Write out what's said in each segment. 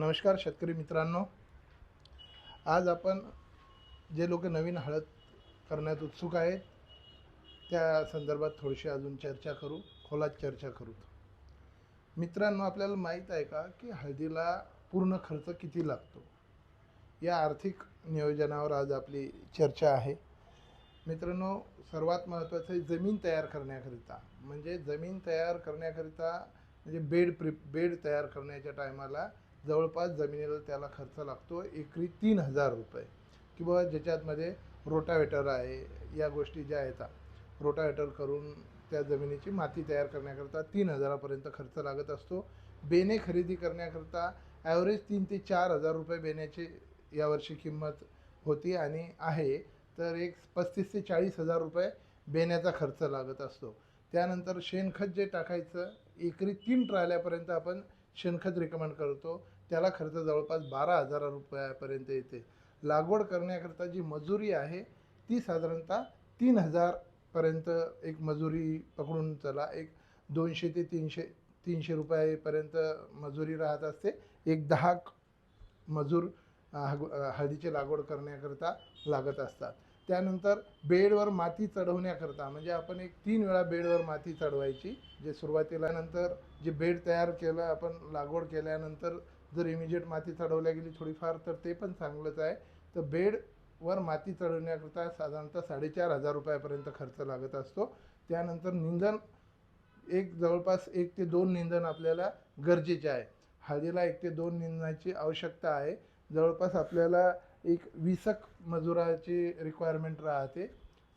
नमस्कार शेतकरी मित्रांनो. आज आपण जे लोक नवीन हळद करण्यात उत्सुक आहेत त्या संदर्भात थोडीशी अजून चर्चा करू खोलात चर्चा करू. मित्रांनो आपल्याला माहीत आहे का की हळदीला पूर्ण खर्च किती लागतो? या आर्थिक नियोजनावर आज आपली चर्चा आहे. मित्रांनो सर्वात महत्त्वाचं आहे जमीन तयार करण्याकरिता. म्हणजे जमीन तयार करण्याकरिता म्हणजे बेड प्रि बेड तयार करण्याच्या टायमाला जवळपास जमिनीला त्याला खर्च लागतो एकरी तीन हजार रुपये. किंवा ज्याच्यातमध्ये रोटावेटर आहे या गोष्टी ज्या आहेत रोटावेटर करून त्या जमिनीची माती तयार करण्याकरता तीन हजारापर्यंत खर्च लागत असतो. बेने खरेदी करण्याकरता ॲव्हरेज तीन ते चार हजार रुपये बेण्याची यावर्षी किंमत होती आणि आहे. तर एक पस्तीस ते चाळीस हजार रुपये बेण्याचा खर्च लागत असतो. त्यानंतर शेणखत जे टाकायचं एकरी तीन ट्रायल्यापर्यंत आपण शेणखत रिकमेंड करतो. त्याला खर्च जवळपास बारा हजार रुपयापर्यंत येते. लागवड करण्याकरता जी मजुरी आहे ती साधारणतः तीन हजारपर्यंत एक मजुरी पकडून चला. एक दोनशे ते तीनशे तीनशे रुपयापर्यंत मजुरी राहत असते. एक दहा मजूर हग- हळदीची लागवड करण्याकरता लागत असतात. त्यानंतर बेडवर माती चढवण्याकरता म्हणजे आपण एक तीन वेळा बेडवर माती चढवायची जे सुरुवातीला नंतर जे बेड तयार केलं आपण लागवड केल्यानंतर जर इमिजिएट माती चढवल्या गेली थोडीफार तर ते पण चांगलंच आहे. तर बेडवर माती चढवण्याकरता साधारणतः साडेचार हजार रुपयापर्यंत खर्च लागत असतो. त्यानंतर निंदन एक जवळपास एक ते दोन निंदन आपल्याला गरजेचे आहे. हळदीला एक ते दोन निंदनाची आवश्यकता आहे. जवळपास आपल्याला एक वीसक मजुराची रिक्वायरमेंट राहते.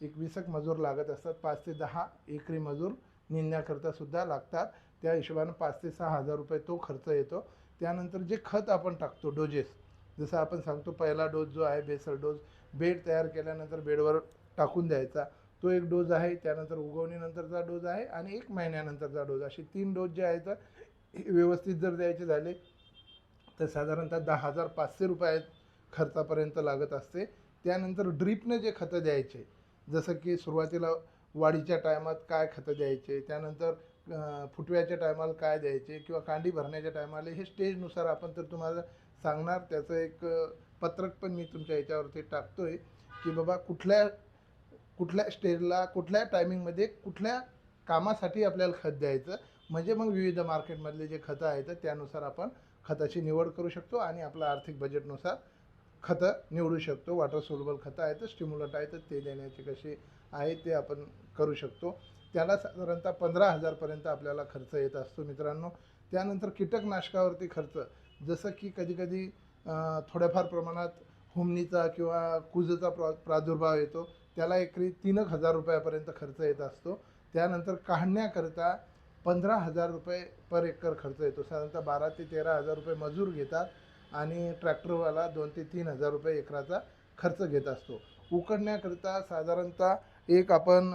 एक वीसक मजूर लागत असतात. पाच ते दहा एकरी मजूर निंदण्याकरता सुद्धा लागतात. त्या हिशोबानं पाच ते सहा हजार रुपये तो खर्च येतो. त्यानंतर जे खत आपण टाकतो डोजेस जसं आपण सांगतो पहिला डोस जो आहे बेसल डोस बेड तयार केल्यानंतर बेडवर टाकून द्यायचा. तो एक डोज आहे त्यानंतर उगवणीनंतरचा डोज आहे आणि एक महिन्यानंतरचा डोज असे तीन डोस जे आहेत हे व्यवस्थित जर द्यायचे झाले तर साधारणतः दहा हजार पाचशे रुपये खर्चापर्यंत लागत असते. त्यानंतर ड्रीपने जे खतं द्यायचे जसं की सुरुवातीला वाढीच्या टायमात काय खतं द्यायचे त्यानंतर फुटव्याच्या टायमाला काय द्यायचे किंवा कांडी भरण्याच्या टायमाला हे स्टेजनुसार आपण तर तुम्हाला सांगणार. त्याचं एक पत्रक पण मी तुमच्या याच्यावरती टाकतो आहे की बाबा कुठल्या कुठल्या स्टेजला कुठल्या टायमिंगमध्ये कुठल्या कामासाठी आपल्याला खत द्यायचं. म्हणजे मग विविध मार्केटमधले जे खतं आहेत त्यानुसार आपण खताची निवड करू शकतो आणि आपलं आर्थिक बजेटनुसार खतं निवडू शकतो. वॉटर सोल्युबल खतं आहेत स्टिम्युलट आहेत ते देण्याचे कसे आहे ते आपण करू शकतो. त्याला साधारणतः पंधरा हजारपर्यंत आपल्याला खर्च येत असतो मित्रांनो. त्यानंतर कीटकनाशकावरती खर्च. जसं की कधीकधी थोड्याफार प्रमाणात हुमणीचा किंवा कुजचा प्रा प्रादुर्भाव येतो. त्याला एकरी तीन एक हजार रुपयापर्यंत खर्च येत असतो. त्यानंतर काढण्याकरता पंधरा हजार रुपये पर एकर खर्च येतो. साधारणतः बारा ते तेरा हजार रुपये मजूर घेतात. आणि ट्रॅक्टरवाला दोन ते तीन हजार रुपये एकराचा खर्च घेत असतो. उकडण्याकरिता साधारणतः एक आपण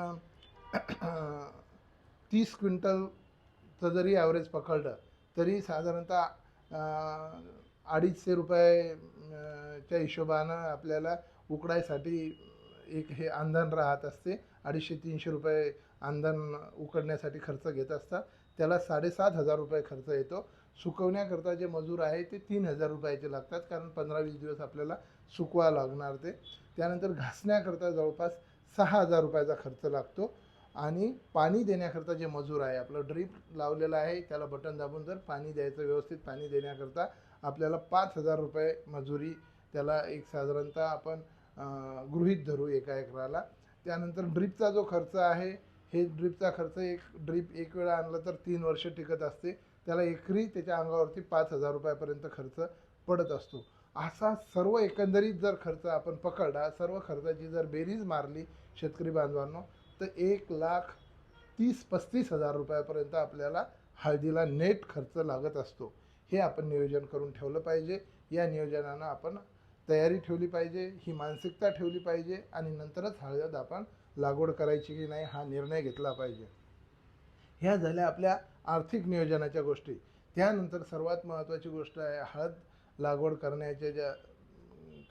तीस क्विंटलचं जरी ॲव्हरेज पकडलं तरी साधारणतः अडीचशे रुपये च्या हिशोबानं आपल्याला उकडायसाठी एक हे आंधण राहत असते. अडीचशे तीनशे रुपये आंधण उकडण्यासाठी खर्च घेत असतात. त्याला साडेसात हजार रुपये खर्च येतो. सुकवण्याकरता जे मजूर आहे ते तीन हजार रुपयाचे लागतात कारण पंधरा वीस दिवस आपल्याला सुकवा लागणार ते. त्यानंतर घासण्याकरता जवळपास सहा हजार रुपयाचा खर्च लागतो आणि पाणी देण्याकरता जे मजूर आहे आपलं ड्रीप लावलेलं आहे त्याला बटन दाबून जर पाणी द्यायचं व्यवस्थित पाणी देण्याकरता आपल्याला पाच हजार रुपये मजुरी त्याला एक साधारणतः आपण गृहित गृहीत धरू एका एकराला. त्यानंतर ड्रीपचा जो खर्च आहे हे ड्रीपचा खर्च एक ड्रीप एक वेळा आणलं तर तीन वर्ष टिकत असते. त्याला एकरी त्याच्या अंगावरती पाच हजार रुपयापर्यंत खर्च पडत असतो. असा सर्व एकंदरीत जर खर्च आपण पकडला सर्व खर्चाची जर बेरीज मारली शेतकरी बांधवांनो तर एक लाख तीस पस्तीस हजार रुपयापर्यंत आपल्याला हळदीला नेट खर्च लागत असतो. हे आपण नियोजन करून ठेवलं पाहिजे. या नियोजनानं आपण तयारी ठेवली पाहिजे ही मानसिकता ठेवली पाहिजे आणि नंतरच हळद आपण लागवड करायची की नाही हा निर्णय घेतला पाहिजे. ह्या झाल्या आपल्या आर्थिक नियोजनाच्या गोष्टी. त्यानंतर सर्वात महत्त्वाची गोष्ट आहे हळद लागवड करण्याच्या ज्या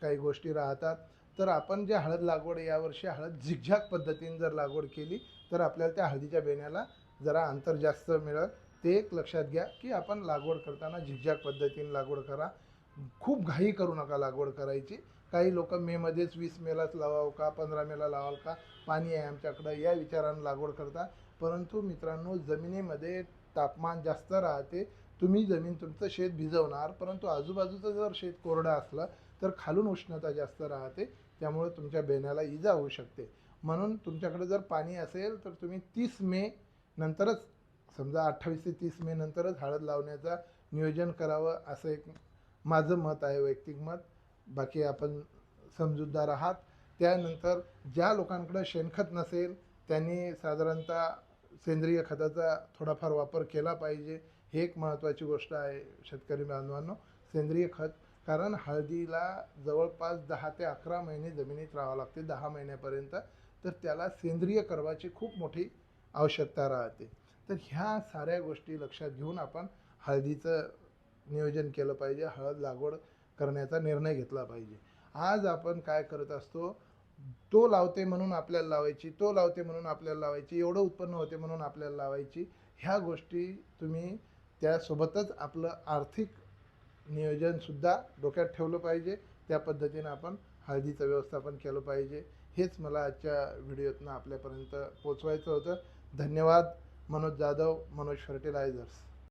काही गोष्टी राहतात तर आपण जे हळद लागवड यावर्षी हळद झिगझॅग पद्धतीने जर लागवड केली तर आपल्याला त्या हळदीच्या बेण्याला जरा अंतर जास्त मिळत ते एक लक्षात घ्या की आपण लागवड करताना झिगझॅग पद्धतीने लागवड करा. खूप घाई करू नका लागवड करायची. काही लोक मेमध्येच वीस मेलाच लावावं का पंधरा मेला लावाल का पाणी आहे आमच्याकडं या विचारानं लागवड करता. परंतु मित्रांनो जमिनीमध्ये तापमान जास्त राहते. तुम्ही जमीन तुमचं शेत भिजवणार परंतु आजूबाजूचं जर शेत कोरडं असलं तर खालून उष्णता जास्त राहते. त्यामुळे तुमच्या बेण्याला इजा होऊ शकते. म्हणून तुमच्याकडे जर पाणी असेल तर तुम्ही तीस मे नंतरच समजा अठ्ठावीस ते तीस मे नंतरच हळद लावण्याचा नियोजन करावं असं एक माझं मत आहे वैयक्तिक मत. बाकी आपण समजूतदार आहात. त्यानंतर ज्या लोकांकडे शेणखत नसेल त्यांनी साधारणतः सेंद्रिय खताचा थोडाफार वापर केला पाहिजे हे एक महत्त्वाची गोष्ट आहे शेतकरी बांधवांनो. सेंद्रिय खत कारण हळदीला जवळपास दहा ते अकरा महिने जमिनीत राहावं लागते दहा महिन्यापर्यंत. तर त्याला सेंद्रिय करवाची खूप मोठी आवश्यकता राहते. तर ह्या साऱ्या गोष्टी लक्षात घेऊन आपण हळदीचं नियोजन केलं पाहिजे हळद लागवड करण्याचा निर्णय घेतला पाहिजे. आज आपण काय करत असतो तो लावते म्हणून आपल्याला लावायची तो लावते म्हणून आपल्याला लावायची एवढं उत्पन्न होते म्हणून आपल्याला लावायची. ह्या गोष्टी तुम्ही त्यासोबतच आपलं आर्थिक नियोजनसुद्धा डोक्यात ठेवलं पाहिजे. त्या पद्धतीनं आपण हळदीचं व्यवस्थापन केलं पाहिजे. हेच मला आजच्या व्हिडिओतनं आपल्यापर्यंत पोचवायचं होतं. धन्यवाद. मनोज जाधव मनोज फर्टिलायझर्स.